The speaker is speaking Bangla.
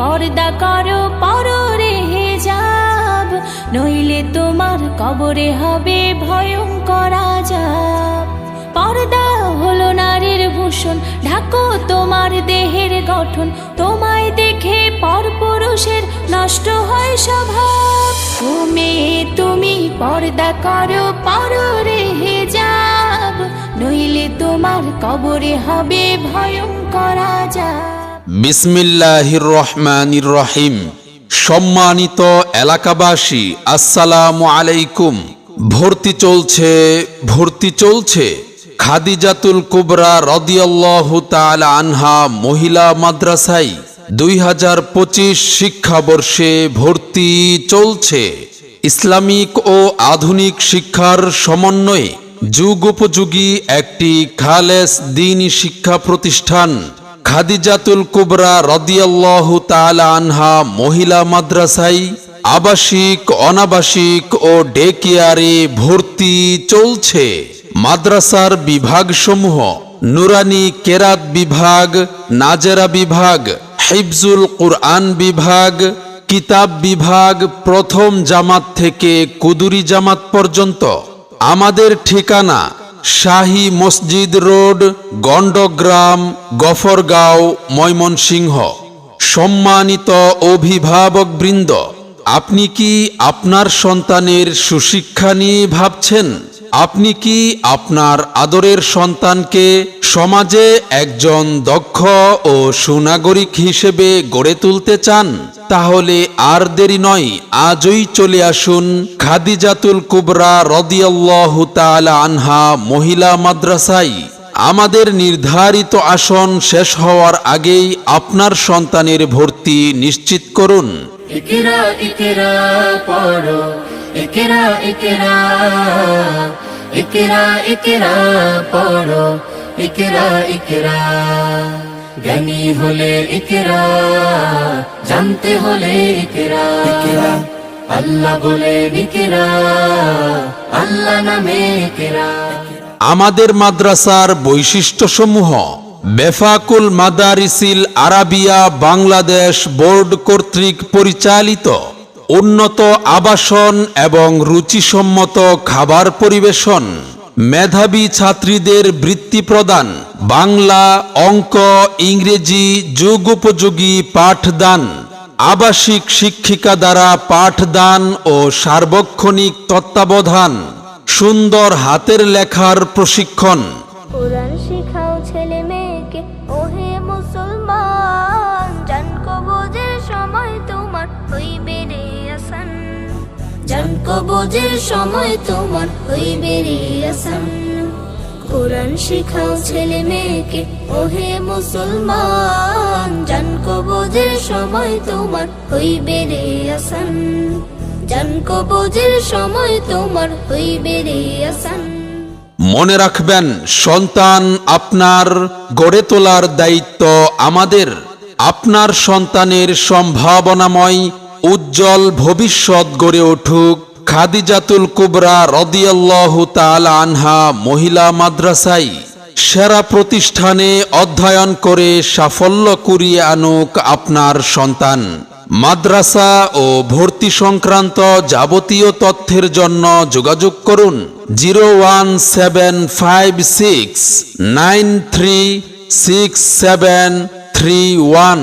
পর্দা করো, পর রেহে যাব নইলে তোমার কবরে হবে ভয়ঙ্কর আজাব। পর্দা হলো নারীর ভূষণ, ঢাকো তোমার দেহের গঠন। তোমায় দেখে পরপুরুষের নষ্ট হয় স্বভাব। তুমি তুমি পর্দা করো, পর রেহে যাব নইলে তোমার কবরে হবে ভয়ঙ্কর আজাব। বিসমিল্লাহির রহমানির রহিম। সম্মানিত এলাকাবাসী, আসসালামু আলাইকুম। ভর্তি চলছে ভর্তি চলছে খাদিজাতুল কুবরা রদিয়াল্লাহু তাআলা আনহা মহিলা মাদ্রাসায়। দুই হাজার পঁচিশ শিক্ষাবর্ষে ভর্তি চলছে। ইসলামিক ও আধুনিক শিক্ষার সমন্বয়ে যুগোপযোগী একটি খালেস দিনী শিক্ষা প্রতিষ্ঠান। খাদিজাতুল কুবরা রদিয়াল্লাহু তাআলা আনহা মহিলা মাদ্রাসায় আবাসিক, অনাবাসিক ও ডে কেয়ারে ভর্তি চলছে। মাদ্রাসার বিভাগসমূহ নুরানি কেরাত বিভাগ, নাজেরা বিভাগ, হিফজুল কুরআন বিভাগ, কিতাব বিভাগ প্রথম জামাত থেকে কুদুরি জামাত পর্যন্ত। আমাদের ঠিকানা শাহী মসজিদ রোড, গণ্ডগ্রাম, গফরগাঁও, ময়মনসিংহ। সম্মানিত অভিভাবকবৃন্দ, আপনি কি আপনার সন্তানের সুশিক্ষা নিয়ে ভাবছেন? আপনি কি আপনার আদরের সন্তানকে সমাজে একজন দক্ষ ও সুনাগরিক হিসেবে গড়ে তুলতে চান? তাহলে আর দেরি নয়, আজই চলে আসুন খাদিজাতুল কুবরা রদিয়াল্লাহু আনহা মহিলা মাদ্রাসায়। আমাদের নির্ধারিত আসন শেষ হওয়ার আগেই আপনার সন্তানের ভর্তি নিশ্চিত করুন। ইকরা ইকরা পড়ো ইকরা ইকরা ইকরা ইকরা পড়ো। ইকরা ইকরা জ্ঞানী হলে ইকরা জানতে হলে ইকরা। ইকরা। আল্লাহ বলে ইকরা আল্লাহ নামে ইকরা। আমাদের মাদ্রাসার বৈশিষ্ট্যসমূহ বেফাকুল মাদারিসিল আরাবিয়া বাংলাদেশ বোর্ড কর্তৃক পরিচালিত। উন্নত আবাসন এবং রুচিসম্মত খাবার পরিবেশন। মেধাবী ছাত্রীদের বৃত্তি প্রদান। বাংলা অঙ্ক, ইংরেজি যুগোপযোগী পাঠদান। আবাসিক শিক্ষিকা দ্বারা পাঠদান ও সার্বক্ষণিক তত্ত্বাবধান। সুন্দর হাতের লেখার প্রশিক্ষণ। কবজের সময় তোমার হইবে কোরআন শিখাও ছেলে মেয়েকে, ওহে মুসলমান, জান কবজের সময় তোমার হইবে রে আসান জান কবজের সময় তোমার হইবে রে আসান মনে রাখবেন, সন্তান আপনার গড়ে তোলার দায়িত্ব আমাদের। আপনার সন্তানের সম্ভাবনাময়, উজ্জ্বল ভবিষ্যৎ গড়ে উঠুক। খাদিজাতুল কুবরা রদিয়াল্লাহু তাআলা আনহা মহিলা মাদ্রাসায় সেরা প্রতিষ্ঠানে অধ্যয়ন করে সাফল্য কুড়িয়ে আনুক আপনার সন্তান। মাদ্রাসা ও ভর্তি সংক্রান্ত যাবতীয় তথ্যের জন্য যোগাযোগ করুন zero one seven five six nine three six seven three one.